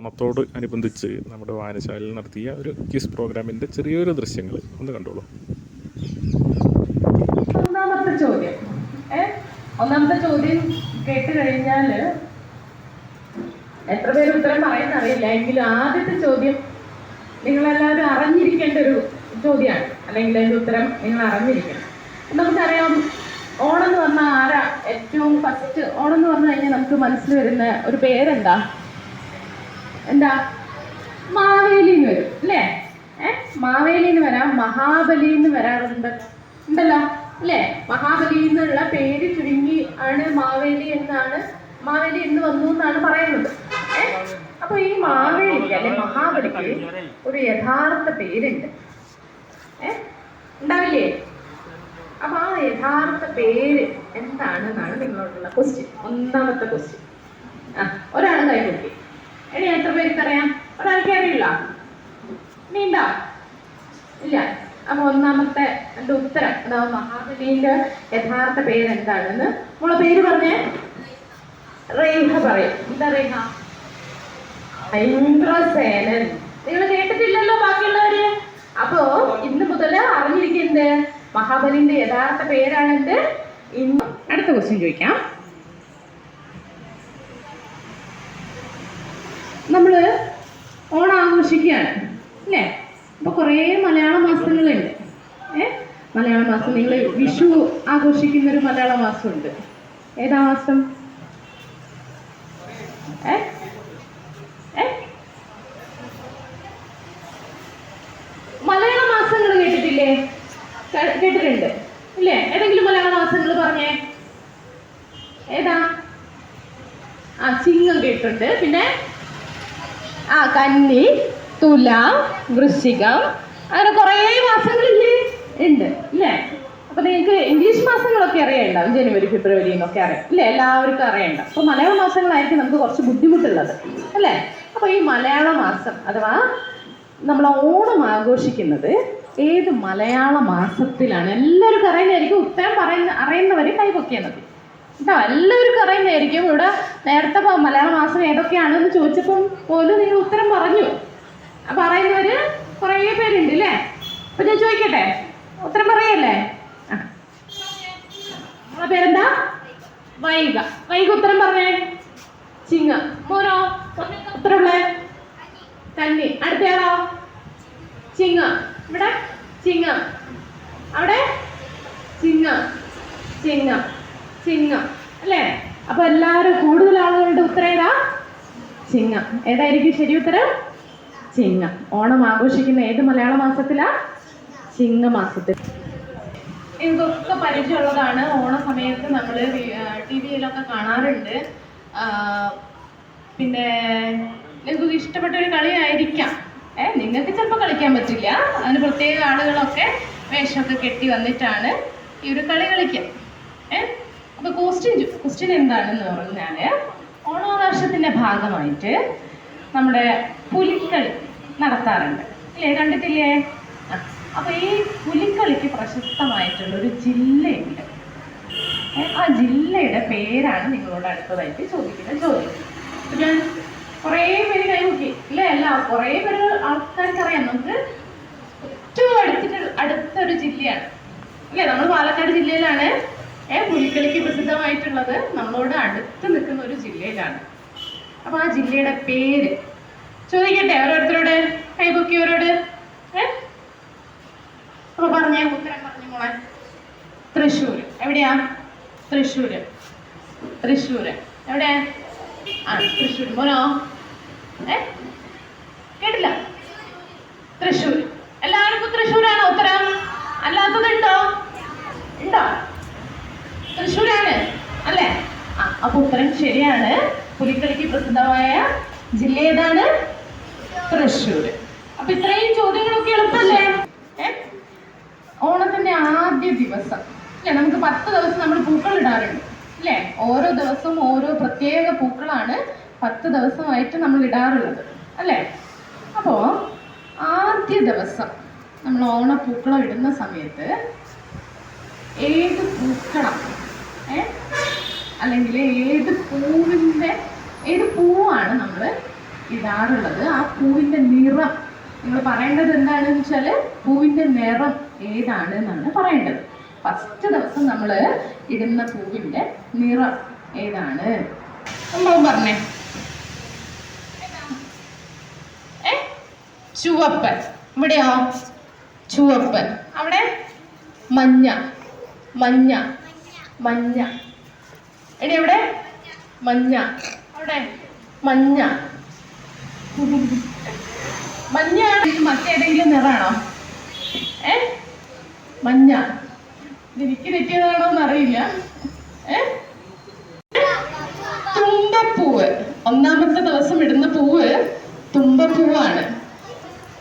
ഓണത്തോട് അനുബന്ധിച്ച് നമ്മുടെ വായനശാലയിൽ നടത്തിയ ഒരു ക്വിസ് പ്രോഗ്രാമിന്റെ ചെറിയൊരു ദൃശ്യങ്ങൾ ഒന്ന് കണ്ടോളൂ. ഒന്നാമത്തെ ചോദ്യം. ഒന്നാമത്തെ ചോദ്യം കേട്ട് കഴിഞ്ഞാൽ എത്ര പേര് ഉത്തരം പറയുന്ന അറിയില്ല. എങ്കിലും ആദ്യത്തെ ചോദ്യം നിങ്ങളെല്ലാവരും അറിഞ്ഞിരിക്കേണ്ട ഒരു ചോദ്യമാണ്. അല്ലെങ്കിൽ അതിന്റെ ഉത്തരം നിങ്ങൾ അറിഞ്ഞിരിക്കണം. നമുക്കറിയാം ഓണം എന്ന് പറഞ്ഞാൽ ആരാ ഏറ്റവും ഫസ്റ്റ് ഓണം എന്ന് പറഞ്ഞു കഴിഞ്ഞാൽ നമുക്ക് മനസ്സിൽ വരുന്ന ഒരു പേരെന്താ? എന്താ? മാവേലി മാവേലിന്ന് വരും അല്ലേ? ഏ? മാവേലിന്ന് വരാം മഹാബലിന്ന് വരാറുണ്ട്. ഉണ്ടല്ലോ അല്ലേ? മഹാബലി എന്നുള്ള പേര് ചുരുങ്ങി ആണ് മാവേലി എന്നാണ് മാവേലി എന്ന് വന്നു എന്നാണ് പറയുന്നത്. അപ്പൊ ഈ മാവേലിക്ക് അല്ലെ മഹാബലിക്ക് ഒരു യഥാർത്ഥ പേരുണ്ട്. ഏ? ഉണ്ടാവില്ലേ? അപ്പൊ ആ യഥാർത്ഥ പേര് എന്താണെന്നാണ് നിങ്ങളോടുള്ള ക്വസ്റ്റ്യൻ ഒന്നാമത്തെ ക്വസ്റ്റ്യൻ ആ ഒരാൾ കൈകൊട്ടി ഇനി എത്ര പേർക്കറിയാം ഒരാൾക്ക് അറിയില്ല നീണ്ടോ ഇല്ല. അപ്പൊ ഒന്നാമത്തെ എന്റെ ഉത്തരം അതാ മഹാബലിന്റെ യഥാർത്ഥ പേര് എന്താണെന്ന് നമ്മളെ പേര് പറഞ്ഞേ. റേഹ പറയും. എന്താ റേഹ ഇന്ദ്രസേനൻ. നിങ്ങൾ കേട്ടിട്ടില്ലല്ലോ ബാക്കിയുള്ളവര്? അപ്പോ ഇന്ന് മുതൽ അറിഞ്ഞിരിക്കുന്നത് മഹാബലിന്റെ യഥാർത്ഥ പേരാണെന്ത്? ഇന്ന് അടുത്ത ക്വസ്റ്റ്യൻ ചോദിക്കാം നമ്മൾ ഓണം ആഘോഷിക്കുകയാണ് അല്ലേ അപ്പോൾ കുറേ മലയാള മാസങ്ങളുണ്ട് ഏ മലയാള മാസം. നിങ്ങൾ വിഷു ആഘോഷിക്കുന്ന ഒരു മലയാള മാസമുണ്ട്. ഏതാ മാസം? മലയാള മാസങ്ങൾ കേട്ടിട്ടില്ലേ? കേട്ടിട്ടുണ്ട്. ഇല്ലേ? ഏതെങ്കിലും മലയാള മാസങ്ങൾ പറഞ്ഞേ. ഏതാ? ആ ചിങ്ങം കേട്ടിട്ടുണ്ട്. പിന്നെ? ആ കന്നി തുല വൃശ്ചികം. അങ്ങനെ കുറേ മാസങ്ങളില്ലേ? ഉണ്ട്. ഇല്ലേ? അപ്പൊ നിങ്ങൾക്ക് ഇംഗ്ലീഷ് മാസങ്ങളൊക്കെ അറിയണ്ടാവും ജനുവരി ഫെബ്രുവരി എന്നൊക്കെ അറിയാം. ഇല്ലേ? എല്ലാവർക്കും അറിയണ്ട അപ്പൊ മലയാള മാസങ്ങളായിരിക്കും നമുക്ക് കുറച്ച് ബുദ്ധിമുട്ടുള്ളത്. അല്ലേ? അപ്പൊ ഈ മലയാള മാസം അഥവാ നമ്മൾ ഓണം ആഘോഷിക്കുന്നത് ഏത് മലയാള മാസത്തിലാണ്? എല്ലാവർക്കും അറിയുന്നതായിരിക്കും. ഉത്തരം പറയുന്ന അറിയുന്നവര് കൈപൊക്കിയാൽ മതി കേട്ടോ? എല്ലാവർക്കും അറിയുന്നതായിരിക്കും. ഇവിടെ നേരത്തെ മലയാള മാസം ഏതൊക്കെയാണെന്ന് ചോദിച്ചപ്പം പോലും നിങ്ങൾ ഉത്തരം പറഞ്ഞു. ആ പറയുന്നവര് കുറേ പേരുണ്ട് അല്ലേ അപ്പൊ ഞാൻ ചോദിക്കട്ടെ? ഉത്തരം പറയല്ലേ? ആ. പേരെന്താ? വൈക വൈക ഉത്തരം പറഞ്ഞേ. ചിങ്ങ. മോനോ? ഉത്തരമുള്ളേ? കന്നി അടുത്തയാളോ ചിങ്ങ. ഇവിടെ? ചിങ്ങ. അവിടെ? ചിങ്ങ. ചിങ്ങ. ചിങ്ങ. അല്ലേ? അപ്പൊ എല്ലാവരും കൂടുതൽ ആളുകളുടെ ഉത്തരം ഏതാ? ചിങ്ങ. ഏതായിരിക്കും ശരി ഉത്തരം? ചിങ്ങ. ഓണം ആഘോഷിക്കുന്ന ഏത് മലയാള മാസത്തിലാ? ചിങ്ങമാസത്തിൽ. ഇതൊക്കെ പരിചയമുള്ളതാണ്. ഓണ സമയത്ത് നമ്മൾ ടി വിയിലൊക്കെ കാണാറുണ്ട്. പിന്നെ നിങ്ങൾക്ക് ഇഷ്ടപ്പെട്ട ഒരു കളിയായിരിക്കാം. ഏ നിങ്ങൾക്ക് ചിലപ്പോൾ കളിക്കാൻ പറ്റില്ല. അതിന് പ്രത്യേക ആളുകളൊക്കെ വേഷമൊക്കെ കെട്ടി വന്നിട്ടാണ് ഈ ഒരു കളി കളിക്കുക. ഏ അപ്പോൾ ക്വസ്റ്റ്യൻ ക്വസ്റ്റ്യൻ എന്താണെന്ന് പറഞ്ഞാൽ ഓണാഘോഷത്തിന്റെ ഭാഗമായിട്ട് നമ്മുടെ പുലിക്കളി നടത്താറുണ്ട്. അല്ലേ കണ്ടിട്ടില്ലേ? അപ്പോൾ ഈ പുലിക്കളിക്ക് പ്രശസ്തമായിട്ടുള്ള ഒരു ജില്ലയുണ്ട്. ആ ജില്ലയുടെ പേരാണ് നിങ്ങളോട് അടുത്തതായിട്ട് ചോദിക്കുന്ന ചോദ്യം. ഞാൻ കുറേ പേര് കൈമുക്കി. ഇല്ലേ? അല്ല കുറേ പേര് ആൾക്കാർക്ക് അറിയാം നമുക്ക് ഏറ്റവും അടുത്തിട്ട് അടുത്തൊരു ജില്ലയാണ്. ഇല്ലേ? നമ്മൾ പാലക്കാട് ജില്ലയിലാണ്. ഏ പുലിക്കളിക്ക് പ്രസിദ്ധമായിട്ടുള്ളത് നമ്മളോട് അടുത്ത് നിൽക്കുന്ന ഒരു ജില്ലയിലാണ്. അപ്പൊ ആ ജില്ലയുടെ പേര് ചോദിക്കട്ടെ? ഓരോരുത്തരോട് കൈപൊക്കിയവരോട് പറഞ്ഞേ ഉത്തരം പറഞ്ഞു മോളെ. തൃശ്ശൂർ എവിടെയാ? തൃശ്ശൂർ തൃശ്ശൂർ എവിടെ? ആ തൃശ്ശൂർ മോനോ? ഏ? കേട്ടില്ല. തൃശ്ശൂർ എല്ലാവർക്കും തൃശ്ശൂരാണോ ഉത്തരം. അല്ലാത്തതുണ്ടോ? ഉണ്ടോ? തൃശ്ശൂരാണ്. അല്ലേ? ആ അപ്പൊ ഉത്തരം ശരിയാണ്. പുലിക്കളിക്ക് പ്രസിദ്ധമായ ജില്ല ഏതാണ്? തൃശ്ശൂർ അപ്പൊ ഇത്രയും ചോദ്യങ്ങളൊക്കെ എളുപ്പമല്ലേ ഏ? ഓണത്തിന്റെ ആദ്യ ദിവസം. അല്ലെ? നമുക്ക് പത്ത് ദിവസം നമ്മൾ പൂക്കൾ ഇടാറുണ്ട്. അല്ലെ? ഓരോ ദിവസവും ഓരോ പ്രത്യേക പൂക്കളാണ് പത്ത് ദിവസമായിട്ട് നമ്മൾ ഇടാറുള്ളത്. അല്ലെ? അപ്പോ ആദ്യ ദിവസം നമ്മൾ ഓണപ്പൂക്കളം ഇടുന്ന സമയത്ത് ഏത് പൂക്കളം ഏ? അല്ലെങ്കിൽ ഏത് പൂവിന്റെ ഏത് പൂവാണ് നമ്മൾ ഇടാറുള്ളത്? ആ പൂവിന്റെ നിറം. നിങ്ങൾ പറയേണ്ടത് എന്താണെന്ന് വെച്ചാൽ പൂവിന്റെ നിറം. ഏതാണ് എന്നാണ് പറയേണ്ടത്. ഫസ്റ്റ് ദിവസം നമ്മൾ ഇടുന്ന പൂവിന്റെ നിറം ഏതാണ്? സംഭവം പറഞ്ഞേ. ഏ? ചുവപ്പ്. ഇവിടെയോ? ചുവപ്പൻ അവിടെ? മഞ്ഞ. മഞ്ഞ. മഞ്ഞ. എടി എവിടെ? മഞ്ഞ. അവിടെ? മഞ്ഞ. മഞ്ഞ മറ്റേതെങ്കിലും നിറാണോ? ഏ? മഞ്ഞ. എനിക്ക് തെറ്റിയതാണോ എന്നറിയില്ല. തുമ്പപ്പൂവ്. ഒന്നാമത്തെ ദിവസം ഇടുന്ന പൂവ് തുമ്പപ്പൂവാണ്.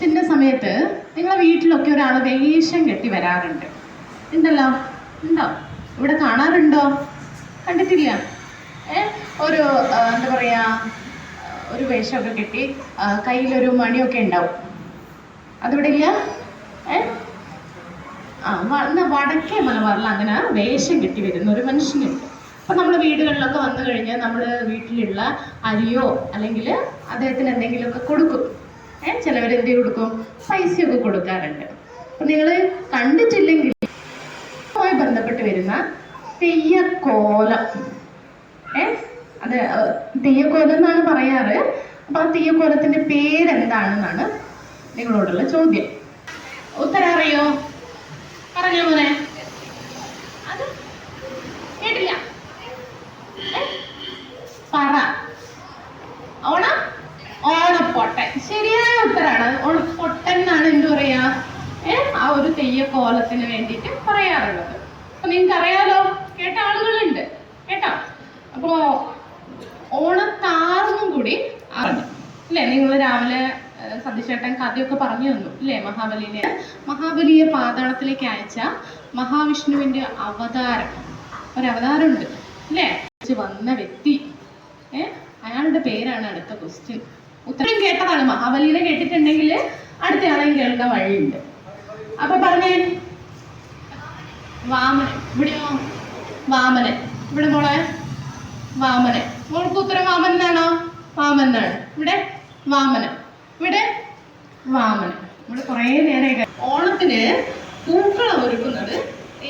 പിന്നെ സമയത്ത് നിങ്ങളെ വീട്ടിലൊക്കെ ഒരാൾ വേഷം കെട്ടി വരാറുണ്ട്. ഉണ്ടല്ലോ? ഉണ്ടോ? ഇവിടെ കാണാറുണ്ടോ? കണ്ടിട്ടില്ല. ഏ? ഒരു എന്താ പറയാ ഒരു വേഷമൊക്കെ കെട്ടി കയ്യിലൊരു മണിയൊക്കെ ഉണ്ടാവും. അതിവിടെ ഇല്ല ഏ? ആ വടക്കേ മലബാറിൽ അങ്ങനെ വേഷം കെട്ടി വരുന്ന ഒരു മനുഷ്യനുണ്ട്. അപ്പൊ നമ്മൾ വീടുകളിലൊക്കെ വന്നു കഴിഞ്ഞാൽ നമ്മൾ വീട്ടിലുള്ള അരിയോ അല്ലെങ്കിൽ അദ്ദേഹത്തിന് എന്തെങ്കിലുമൊക്കെ കൊടുക്കും. ഏഹ് ചിലവർ എന്ത് കൊടുക്കും? പൈസയൊക്കെ കൊടുക്കാറുണ്ട്. അപ്പൊ നിങ്ങൾ കണ്ടിട്ടില്ലെങ്കിൽ മായി ബന്ധപ്പെട്ട് വരുന്ന തെയ്യക്കോലം. ഏ അത് തെയ്യക്കോലം എന്നാണ് പറയാറ്. അപ്പൊ ആ തെയ്യക്കോലത്തിന്റെ പേരെന്താണെന്നാണ് നിങ്ങളോടുള്ള ചോദ്യം. ഉത്തരം അറിയോ? പറഞ്ഞോ മോനെ. അത് കേട്ടില്ല? പറ. ഓണം? ഓണപ്പൊട്ടൻ. ശരിയായ ഉത്തരാണ്. ഓണപ്പൊട്ടൻ എന്നാണ് എന്ത് പറയാ? ഏ? ആ ഒരു തെയ്യക്കോലത്തിന് വേണ്ടിട്ട് പറയാറുള്ളത്. അപ്പൊ നിങ്ങൾക്ക് അറിയാലോ കേട്ട ആളുകളുണ്ട്. കേട്ടോ? അപ്പോ ഓണത്താറും കൂടി അറിഞ്ഞു. അല്ലേ? നിങ്ങൾ രാവിലെ സതീശേട്ടൻ കഥയൊക്കെ പറഞ്ഞു തന്നു അല്ലേ മഹാബലിനെ? മഹാബലിയെ പാതാളത്തിലേക്ക് അയച്ച മഹാവിഷ്ണുവിന്റെ അവതാരം. ഒരു അവതാരമുണ്ട് അല്ലേ വന്ന വ്യക്തി. ഏ അയാളുടെ പേരാണ് അടുത്ത ക്വസ്റ്റ്യൻ ഉത്തരം കേട്ടതാണ്. മഹാബലിനെ കേട്ടിട്ടുണ്ടെങ്കിൽ അടുത്ത ആളെയും കേൾക്കാൻ വഴിയുണ്ട്. അപ്പൊ പറഞ്ഞേ. വാമനൻ. ഇവിടെയോ? വാമനൻ. ഇവിടെ മോളെ? വാമനൻ. മോൾക്ക് ഉത്തരം വാമനാണോ വാമനാണ് ഇവിടെ? വാമനൻ. ഇവിടെ വാമനൻ. ഇവിടെ കുറേ നേരമായി ഓണത്തിന് പൂക്കളം ഒരുക്കുന്നത്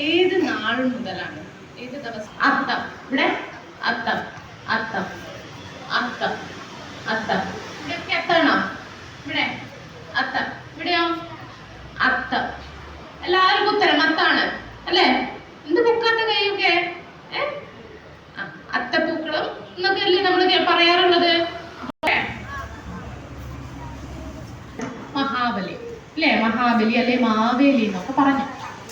ഏത് നാൾ മുതലാണ്? ഏത് ദിവസം? അത്തം. ഇവിടെ അത്തം. അത്തം. അത്തം. അത്തം. ഇവിടെയൊക്കെ അത്താണോ? ഇവിടെ. അത്തം. ഇവിടെയോ? അത്തം. എല്ലാവർക്കും ഉത്തരം. അത്താണ്. അല്ലേ? എന്ത് പൂക്കാത്ത കൈയൊക്കെ? അത്തപ്പൂക്കളം. എന്നൊക്കെ അല്ലേ നമ്മൾ പറയാറുള്ളത് ഓക്കേ. മഹാബലി അല്ലേ മഹാബലി അല്ലെ? മാവേലി എന്നൊക്കെ പറഞ്ഞു.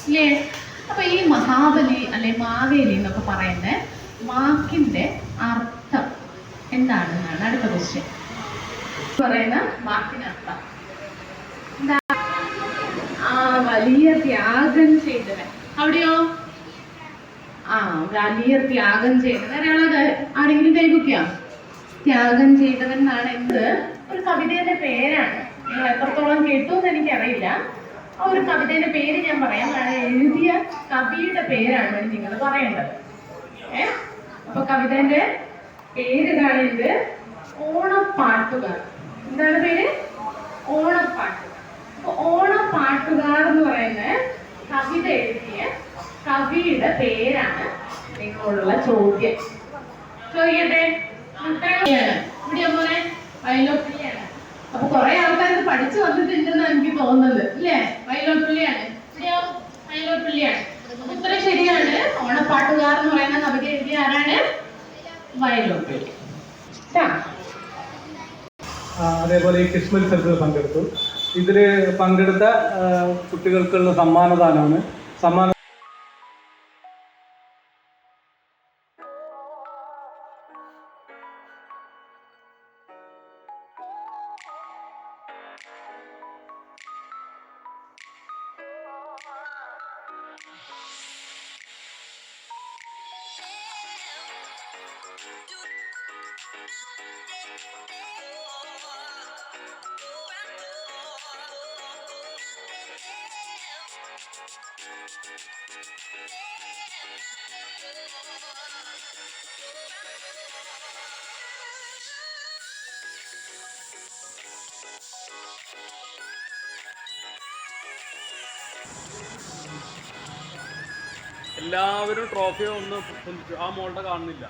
അല്ലേ അപ്പൊ ഈ മഹാബലി അല്ലെ മാവേലി എന്നൊക്കെ പറയുന്ന വാക്കിന്റെ അർത്ഥം എന്താണെന്നാണ് അടുത്ത ക്വസ്റ്റ്യൻ പറയുന്ന വാക്കിന്റെ അർത്ഥം. എന്താ? ആ വലിയ ത്യാഗം ചെയ്തവൻ. അവിടെയോ? ആ വലിയ ത്യാഗം ചെയ്തവൻ. ഒരാളത് ആരെങ്കിലും കൈബുക്കിയോ ത്യാഗം ചെയ്തവൻ എന്നാണ് എന്ത്? ഒരു കവിതയുടെ പേരാണ്. നിങ്ങൾ എത്രത്തോളം കേട്ടു എന്ന് എനിക്കറിയില്ല. ആ ഒരു കവിതയുടെ പേര് ഞാൻ പറയാം. എഴുതിയ കവിയുടെ പേരാണ് നിങ്ങൾ പറയേണ്ടത്. ഏ? അപ്പൊ കവിതന്റെ പേര് കാണുന്നത് ഓണപ്പാട്ടുകാർ. എന്താണ് പേര്? ഓണപ്പാട്ടുകൾ അപ്പൊ ഓണപ്പാട്ടുകാർ എന്ന് പറയുന്ന കവിത എഴുതിയ കവിയുടെ പേരാണ് നിങ്ങളോടുള്ള ചോദ്യം. ചോദിക്കട്ടെ? ഇവിടെ മോനെ. വയലോപ്പിള്ളിയാണ്. അപ്പൊ കുറെ ആൾക്കാർ ഇത് പഠിച്ചു വന്നിട്ടുണ്ടെന്നാണ് എനിക്ക് തോന്നുന്നത് അല്ലേ വയലോട്ടുള്ളിയാണ് ഇവിടെയോ? വയലോപ്പിള്ളിയാണ് ഉത്തരം ശരിയാണ്. ഓണപ്പാട്ടുകാർ എന്ന് പറയുന്ന കവിത എഴുതിയ ആരാണ്? വയലോപ്പിള്ളി ട്ടാ. ആ, അതേപോലെ ഈ ക്വിസ് മത്സരത്തിൽ പങ്കെടുത്തു. ഇതിൽ പങ്കെടുത്ത കുട്ടികൾക്കുള്ള സമ്മാനദാനമാണ്. സമ്മാന എല്ലാവരും ട്രോഫിയോ ഒന്ന് ആ മോളുടെ കാണുന്നില്ല.